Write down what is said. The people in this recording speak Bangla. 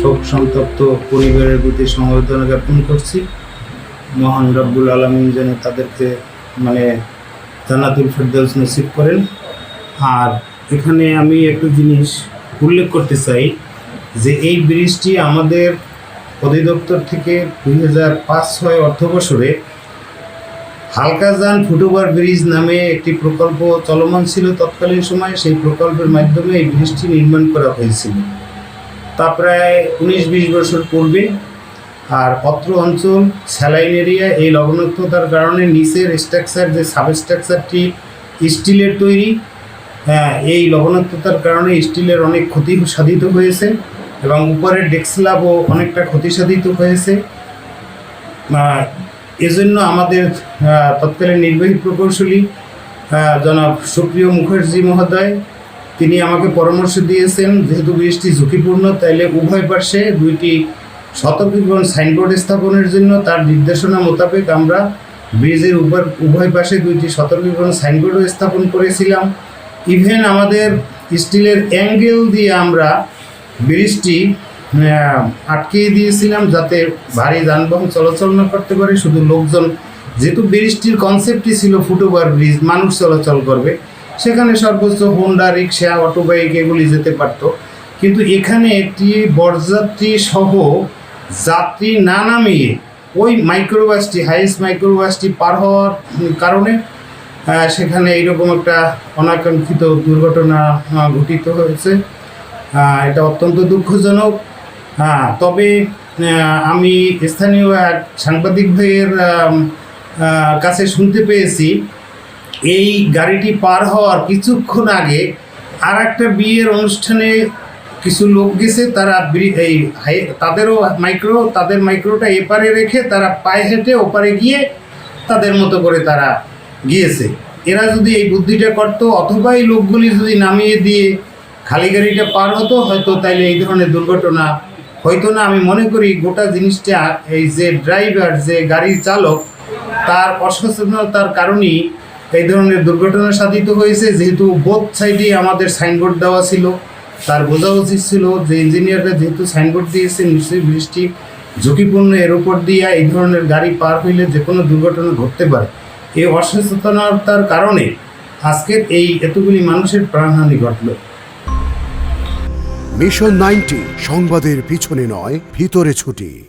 শোক সন্তপ্ত পরিবারের প্রতি সমবেদনা জ্ঞাপন করছি। মহান রব্বুল আলমিন যেন তাদেরকে মানে জান্নাতুল ফেরদৌস নসিব করেন। আর এখানে আমি একটু জিনিস উল্লেখ করতে চাই যে এই ব্রিজটি আমাদের অধিদপ্তর থেকে দুই হাজার পাঁচ ছয় অর্থবছরে হালকাজান ফুটওভার ব্রিজ নামে একটি প্রকল্প চলমান ছিল। তৎকালীন সময়ে সেই প্রকল্পের মাধ্যমে এই ব্রিজটি নির্মাণ করা হয়েছিল। তা প্রায় উনিশ বিশ বছর পূর্বে আর অত্র অঞ্চল স্যালাইন এরিয়া এই লবণাক্ততার কারণে নিচের স্ট্রাকচার যে সাবস্ট্রাকচারটি স্টিলের তৈরি হ্যাঁ এই লবণাক্ততার কারণে স্টিলের অনেক ক্ষতি সাধিত হয়েছে এবং উপরের ডেস্ক স্ল্যাবও অনেকটা ক্ষতি সাধিত হয়েছে। এজন্য আমাদের তৎকালীন নির্বাহী প্রকৌশলী জনাব সুপ্রিয় মুখার্জি মহোদয় তিনি আমাকে পরামর্শ দিয়েছেন, যেহেতু বৃষ্টি ঝুঁকিপূর্ণ, তাইলে উভয় পার্শ্বে দুইটি সতর্কীকরণ সাইনবোর্ড স্থাপনের জন্য তার নির্দেশনা মোতাবেক আমরা ব্রিজের উপর, উভয় পাশে দুইটি সতর্কীকরণ সাইনবোর্ডও স্থাপন করেছিলাম। ইভেন আমাদের স্টিলের অ্যাঙ্গেল দিয়ে আমরা ব্রিজটি আটকিয়ে দিয়েছিলাম যাতে ভারী যানবাহন চলাচল না করতে পারে। শুধু লোকজন, যেহেতু ব্রিজটির কনসেপ্টই ছিল ফুটওভার ব্রিজ, মানুষ চলাচল করবে। সেখানে সর্বোচ্চ হোন্ডা রিক্সা অটো বাইক এগুলি যেতে পারত। কিন্তু এখানে একটি বরযাত্রী সহ যাত্রী না নামিয়ে ওই মাইক্রোবাসটি হাইস্ট মাইক্রোবাসটি পার হওয়ার কারণে সেখানে এইরকম একটা অনাকাঙ্ক্ষিত দুর্ঘটনা ঘটিত হয়েছে। এটা অত্যন্ত দুঃখজনক। হ্যাঁ তবে আমি স্থানীয় এক সাংবাদিক ভাইয়ের কাছে শুনতে পেয়েছি এই গাড়িটি পার হওয়ার কিছুক্ষণ আগে আর একটা বিয়ের অনুষ্ঠানে কিছু লোক গেছে, তারা এই তাদেরও মাইক্রো তাদের মাইক্রোটা এপারে রেখে তারা পায়ে হেঁটে ওপারে গিয়ে তাদের মতো করে তারা গিয়েছে। এরা যদি এই বুদ্ধিটা করতো, অথবা এই লোকগুলি যদি নামিয়ে দিয়ে খালি গাড়িটা পার হতো, হয়তো তাইলে এই ধরনের দুর্ঘটনা হয়তো না। আমি মনে করি গোটা জিনিসটা, এই যে ড্রাইভার যে গাড়ির চালক, তার অসচেতনতার কারণেই এই ধরনের দুর্ঘটনা সাধিত হয়েছে, যেহেতু বোথ সাইডে আমাদের সাইনবোর্ড দেওয়া ছিল। তার বোঝা উচিত ছিল যে ইঞ্জিনিয়াররা যেহেতু সাইনবোর্ড দিয়েছে, নিশ্চয়ই বৃষ্টি ঝুঁকিপূর্ণ এর উপর দিয়ে এই ধরনের গাড়ি পার হইলে যে কোনো দুর্ঘটনা ঘটতে পারে। এই অসচেতনতার কারণে আজকের এই এতগুলি মানুষের প্রাণহানি ঘটলো। মিশন নাইনটি, সংবাদের পিছনে নয়, ভিতরে ছুটি।